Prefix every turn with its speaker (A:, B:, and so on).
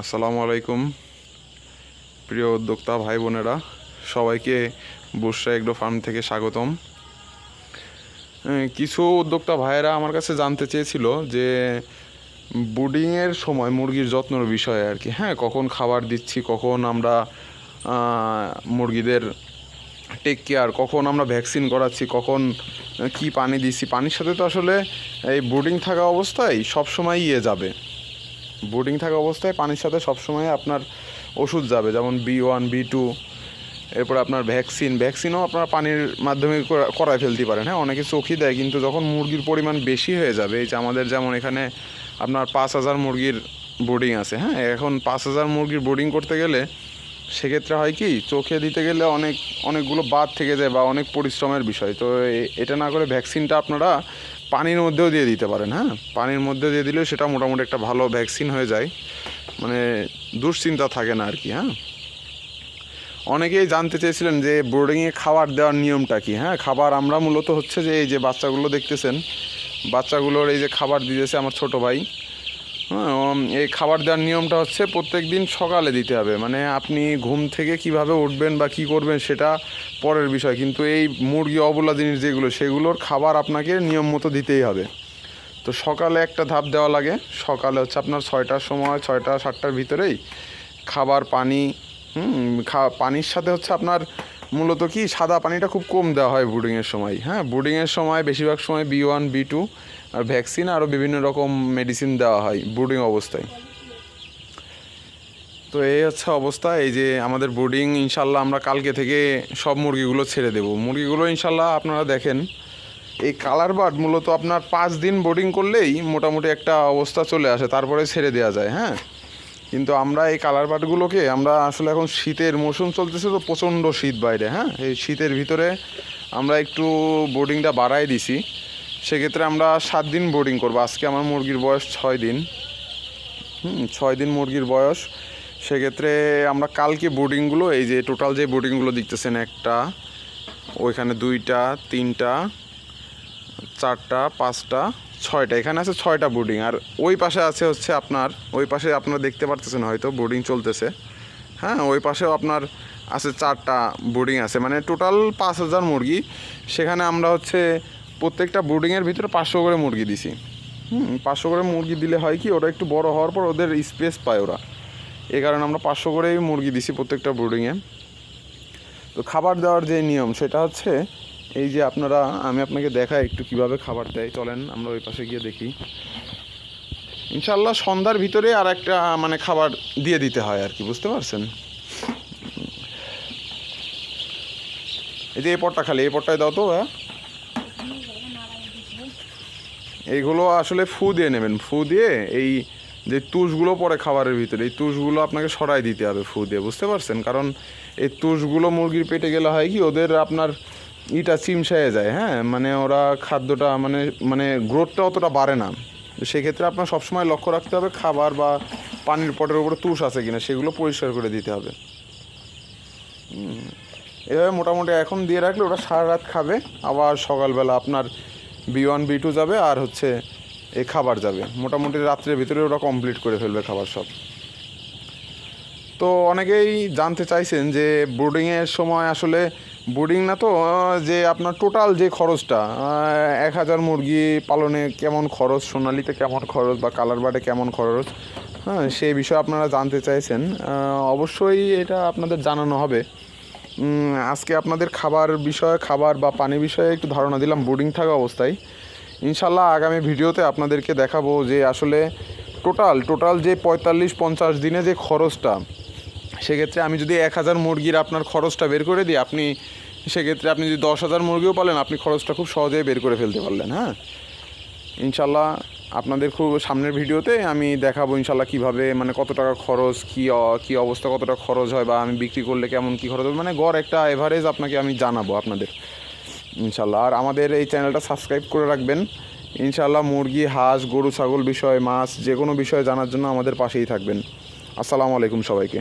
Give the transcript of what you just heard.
A: আসসালামু আলাইকুম। প্রিয় উদ্যোক্তা ভাই বোনেরা, সবাইকে বুসরা এগ্রো ফার্ম থেকে স্বাগতম। কিছু উদ্যোক্তা ভাইয়েরা আমার কাছে জানতে চেয়েছিল যে বুডিংয়ের সময় মুরগির যত্নর বিষয়ে আর কি। হ্যাঁ কখন খাবার দিচ্ছি, কখন আমরা মুরগিদের টেক কেয়ার কখন আমরা ভ্যাকসিন করাচ্ছি, কখন কি পানি দিচ্ছি। পানির সাথে তো আসলে এই বুডিং থাকা অবস্থায় সবসময় ইয়ে যাবে। বোর্ডিং থাকা অবস্থায় পানির সাথে সবসময় আপনার ওষুধ যাবে, যেমন বি ওয়ান বি টু এরপর আপনার ভ্যাকসিন ভ্যাকসিনও আপনার পানির মাধ্যমে করায় ফেলতে পারেন। হ্যাঁ অনেকে চোখই দেয়, কিন্তু যখন মুরগির পরিমাণ বেশি হয়ে যাবে, এই যে আমাদের যেমন এখানে আপনার পাঁচ হাজার মুরগির বোর্ডিং আছে হ্যাঁ এখন পাঁচ হাজার মুরগির বোর্ডিং করতে গেলে সেক্ষেত্রে হয় কি, চোখে দিতে গেলে অনেক, অনেকগুলো বাদ থেকে যায় বা অনেক পরিশ্রমের বিষয়। তো এটা না করে ভ্যাকসিনটা আপনারা পানির মধ্যেও দিয়ে দিতে পারেন হ্যাঁ? পানির মধ্যে দিয়ে দিলেও সেটা মোটামুটি একটা ভালো ভ্যাকসিন হয়ে যায়। মানে দুশ্চিন্তা থাকে না আর কি হ্যাঁ? অনেকেই জানতে চেয়েছিলেন যে বোর্ডিংয়ে খাবার দেওয়ার নিয়মটা কি হ্যাঁ? খাবার আমরা মূলত হচ্ছে যে এই যে বাচ্চাগুলো দেখতেছেন বাচ্চাগুলোর এই যে খাবার দিয়েছে আমার ছোট ভাই হ্যাঁ? উম, এই খাবার দেওয়ার নিয়মটা হচ্ছে প্রত্যেক দিন সকালে দিতে হবে। মানে আপনি ঘুম থেকে কীভাবে উঠবেন বা কি করবেন সেটা পরের বিষয়। কিন্তু এই মুরগি অবলা জিনিস যেগুলো, সেগুলোর খাবার আপনাকে নিয়ম মতো দিতেই হবে। তো সকালে একটা ধাপ দেওয়া লাগে। সকালে হচ্ছে আপনার ছয়টার সময়, ছয়টা, সাতটার ভিতরেই খাবার, পানি, হুম, খা, পানির সাথে হচ্ছে আপনার মূলত কি, সাদা পানিটা খুব কম দেওয়া হয় বুডিংয়ের সময়। হ্যাঁ বুডিংয়ের সময় বেশিরভাগ সময় বি ওয়ান বি টু আর ভ্যাকসিন আরও বিভিন্ন রকম মেডিসিন দেওয়া হয় বুডিং অবস্থায়। তো এই হচ্ছে অবস্থা, এই যে আমাদের বোর্ডিং ইনশাল্লাহ আমরা কালকে থেকে সব মুরগিগুলো ছেড়ে দেবো। মুরগিগুলো ইনশাল্লাহ আপনারা দেখেন, এই কালার বার্ড মূলত আপনার পাঁচ দিন বোর্ডিং করলেই মোটামুটি একটা অবস্থা চলে আসে, তারপরে ছেড়ে দেওয়া যায় হ্যাঁ। কিন্তু আমরা এই কালার বার্ডগুলোকে আমরা আসলে এখন শীতের মৌসুম চলতেছে তো প্রচণ্ড শীত বাইরে হ্যাঁ? এই শীতের ভিতরে আমরা একটু বোর্ডিংটা বাড়াই দিছি। সেক্ষেত্রে আমরা সাত দিন বোর্ডিং করব। আজকে আমার মুরগির বয়স ছয় দিন। হুম, ছয় দিন মুরগির বয়স। সেক্ষেত্রে আমরা কালকে বোর্ডিংগুলো এই যে টোটাল যে বোর্ডিংগুলো দেখতেছেন একটা, ওইখানে দুইটা, তিনটা, চারটা, পাঁচটা ছয়টা, এখানে আছে ছয়টা বোর্ডিং আর ওই পাশে আছে হচ্ছে আপনার, ওই পাশে আপনারা দেখতে পারতেছেন হয়তো বোর্ডিং চলতেছে। হ্যাঁ ওই পাশেও আপনার আছে চারটা বোর্ডিং আছে মানে টোটাল পাঁচ হাজার মুরগি। সেখানে আমরা হচ্ছে প্রত্যেকটা বোর্ডিংয়ের ভিতরে পাঁচশো করে মুরগি দিছি। হুম, পাঁচশো করে মুরগি দিলে হয় কি, ওরা একটু বড় হওয়ার পর ওদের স্পেস পায় ওরা। এই কারণে আমরা পাঁচশো করেই মুরগি দিছি প্রত্যেকটা বোর্ডিংয়ে তো খাবার দেওয়ার যে নিয়ম, সেটা হচ্ছে এই যে আপনারা, আমি আপনাকে দেখাই একটু কীভাবে খাবার দেয়। চলেন, আমরা ওই পাশে গিয়ে দেখি। ইনশাল্লাহ সন্ধ্যার ভিতরে আর একটা মানে খাবার দিয়ে দিতে হয় আর কি, বুঝতে পারছেন? এই যে এই পটটা খালি, এই পটটায় দাও তো হ্যাঁ? এইগুলো আসলে ফু দিয়ে নেবেন, ফু দিয়ে এই যে তুষগুলো পড়ে খাবারের ভিতরে, এই তুষগুলো আপনাকে সরাই দিতে হবে ফু দিয়ে, বুঝতে পারছেন? কারণ এই তুষগুলো মুরগির পেটে গেলে হয় কি, ওদের আপনার ইটা চিমসায়ে যায় হ্যাঁ? মানে ওরা খাদ্যটা মানে মানে গ্রোথটা অতটা বাড়ে না। সেক্ষেত্রে আপনার সবসময় লক্ষ্য রাখতে হবে খাবার বা পানির পটের উপরে তুষ আছে কিনা, সেগুলো পরিষ্কার করে দিতে হবে। এভাবে মোটামুটি এখন দিয়ে রাখলে ওরা সারা রাত খাবে, আবার সকালবেলা আপনার বি ওয়ান বি টু যাবে, আর হচ্ছে এই খাবার যাবে। মোটামুটি রাত্রের ভিতরে ওরা কমপ্লিট করে ফেলবে খাবার সব। তো অনেকেই জানতে চাইছেন যে বোর্ডিংয়ের সময় আসলে বোর্ডিং না তো যে আপনার টোটাল যে খরচটা এক হাজার মুরগি পালনে কেমন খরচ, সোনালিতে কেমন খরচ বা কালার বার্ডে কেমন খরচ হ্যাঁ সেই বিষয়ে আপনারা জানতে চাইছেন। অবশ্যই এটা আপনাদের জানানো হবে। আজকে আপনাদের খাবার বিষয়ে, খাবার বা পানি বিষয়ে একটু ধারণা দিলাম, বোর্ডিং থাকা অবস্থায়। ইনশাল্লাহ আগামী ভিডিওতে আপনাদেরকে দেখাবো যে আসলে টোটাল টোটাল যে পঁয়তাল্লিশ পঞ্চাশ দিনে যে খরচটা সেক্ষেত্রে আমি যদি এক হাজার মুরগির আপনার খরচটা বের করে দিই, আপনি সেক্ষেত্রে আপনি যদি দশ হাজার মুরগিও পালেন, আপনি খরচটা খুব সহজেই বের করে ফেলতে পারলেন হ্যাঁ? ইনশাল্লাহ আপনাদের খুব সামনের ভিডিওতে আমি দেখাবো ইনশাল্লাহ কীভাবে মানে কত টাকা খরচ, কী কী অবস্থা, কতটা খরচ হয় বা আমি বিক্রি করলে কেমন কী খরচ হবে মানে গড় একটা এভারেজ আপনাকে আমি জানাব আপনাদের, ইনশাল্লাহ। আর আমাদের এই চ্যানেলটা সাবস্ক্রাইব করে রাখবেন। ইনশাল্লাহ মুরগি, হাঁস, গরু, ছাগল বিষয়, মাছ যে কোনো বিষয়ে জানার জন্য আমাদের পাশেই থাকবেন। আসসালামু আলাইকুম সবাইকে।